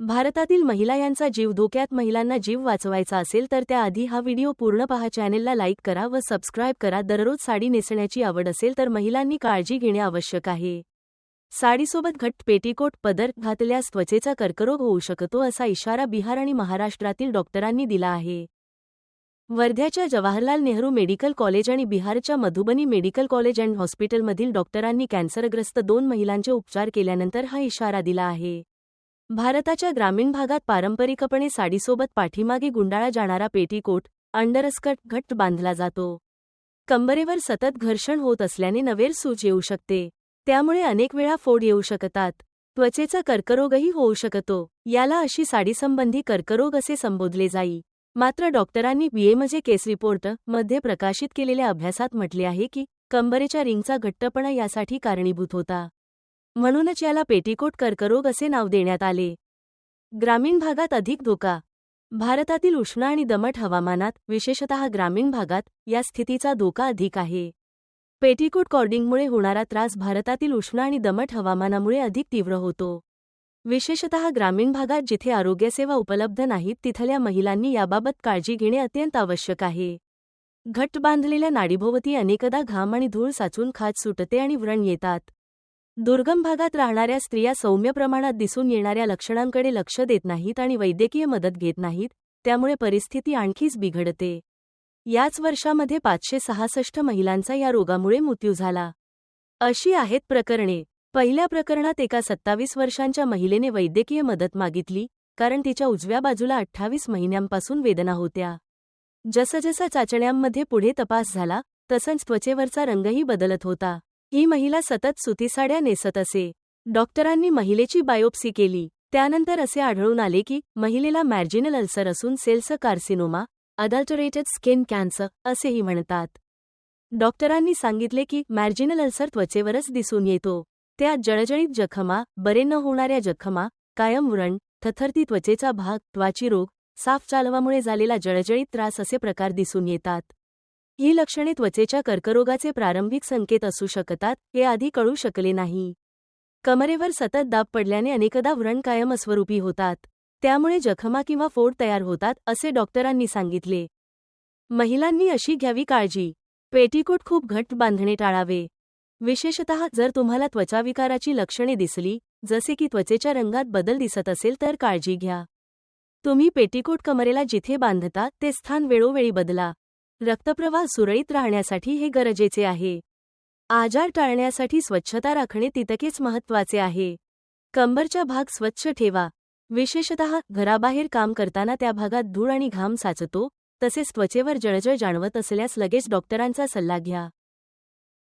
भारतातील महिला यांचा जीव धोक्यात महिलांना जीव वाचवायचा असेल तर त्याआधी हा व्हिडिओ पूर्ण पहा. चॅनेलला लाईक करा व सबस्क्राईब करा. दररोज साडी नेसण्याची आवड असेल तर महिलांनी काळजी घेणे आवश्यक आहे. साडीसोबत घट्ट पेटीकोट पदर घातल्यास त्वचेचा कर्करोग होऊ शकतो असा इशारा बिहार आणि महाराष्ट्रातील डॉक्टरांनी दिला आहे. वर्ध्याच्या जवाहरलाल नेहरू मेडिकल कॉलेज आणि बिहारच्या मधुबनी मेडिकल कॉलेज अँड हॉस्पिटलमधील डॉक्टरांनी कॅन्सरग्रस्त दोन महिलांचे उपचार केल्यानंतर हा इशारा दिला आहे. भारताच्या ग्रामीण भागात पारंपरिकपणे साडीसोबत पाठीमागे गुंडाळा जाणारा पेटीकोट अंडरस्कट घट्ट बांधला जातो. कंबरेवर सतत घर्षण होत असल्याने नवेर सूज येऊ शकते. त्यामुळे अनेक वेळा फोड येऊ शकतात. त्वचेचा कर्करोगही होऊ शकतो. याला अशी साडीसंबंधी कर्करोग असे संबोधले जाई. मात्र डॉक्टरांनी बीएमजे म्हणजे केस रिपोर्टमध्ये प्रकाशित केलेल्या अभ्यासात म्हटले आहे की कंबरेच्या रिंगचा घट्टपणा यासाठी कारणीभूत होता. म्हणूनच याला पेटीकोट कर्करोग असे नाव देण्यात आले. ग्रामीण भागात अधिक धोका. भारतातील उष्ण आणि दमट हवामानात विशेषतः ग्रामीण भागात या स्थितीचा धोका अधिक आहे. पेटीकोट कॉर्डिंगमुळे होणारा त्रास भारतातील उष्ण आणि दमट हवामानामुळे अधिक तीव्र होतो. विशेषतः ग्रामीण भागात जिथे आरोग्यसेवा उपलब्ध नाहीत तिथल्या महिलांनी याबाबत काळजी घेणे अत्यंत आवश्यक आहे. घट्ट बांधलेल्या नाडीभोवती अनेकदा घाम आणि धूळ साचून खाज सुटते आणि व्रण येतात. दुर्गम भागात राहणाऱ्या स्त्रिया सौम्य प्रमाणात दिसून येणाऱ्या लक्षणांकडे लक्ष देत नाहीत आणि वैद्यकीय मदत घेत नाहीत त्यामुळे परिस्थिती आणखीच बिघडते. याच वर्षामध्ये पाचशे सहासष्ट महिलांचा या रोगामुळे मृत्यू झाला. अशी आहेत प्रकरणे. पहिल्या प्रकरणात एका सत्तावीस वर्षांच्या महिलेने वैद्यकीय मदत मागितली कारण तिच्या उजव्या बाजूला अठ्ठावीस महिन्यांपासून वेदना होत्या. जसजसा चाचण्यांमध्ये पुढे तपास झाला तसंच त्वचेवरचा रंगही बदलत होता. ही महिला सतत सुतीसाड्या नेसत असे. डॉक्टरांनी महिलेची बायोप्सी केली. त्यानंतर असे आढळून आले की महिलेला मॅर्जिनल अल्सर असून cells carcinoma adulterated skin cancer असेही म्हणतात. डॉक्टरांनी सांगितले की मॅर्जिनल अल्सर त्वचेवरच दिसून येतो. त्यात जळजळीत जखमा बरे न होणाऱ्या जखमा कायम व्रण थथरती त्वचेचा भाग त्वाची रोग साफ चालवामुळे झालेला जळजळीत त्रास असे प्रकार दिसून येतात. ही लक्षणे त्वचेच्या कर्करोगाचे प्रारंभिक संकेत असू शकतात हे आधी कळू शकले नाही. कमरेवर सतत दाब पडल्याने अनेकदा व्रण कायम अस्वरूपी होतात. त्यामुळे जखमा किंवा फोड तयार होतात असे डॉक्टरांनी सांगितले. महिलांनी अशी घ्यावी काळजी. पेटीकोट खूप घट्ट बांधणे टाळावे. विशेषतः जर तुम्हाला त्वचाविकाराची लक्षणे दिसली जसे की त्वचेच्या रंगात बदल दिसत असेल तर काळजी घ्या. तुम्ही पेटीकोट कमरेला जिथे बांधता ते स्थान वेळोवेळी बदला. रक्तप्रवाह सुरळीत राहण्यासाठी हे गरजेचे आहे. आजार टाळण्यासाठी स्वच्छता राखणे तितकेच महत्त्वाचे आहे. कंबरचा भाग स्वच्छ ठेवा. विशेषतः घराबाहेर काम करताना त्या भागात धूळ आणि घाम साचतो तसेच त्वचेवर जळजळ जाणवत असल्यास लगेच डॉक्टरांचा सल्ला घ्या.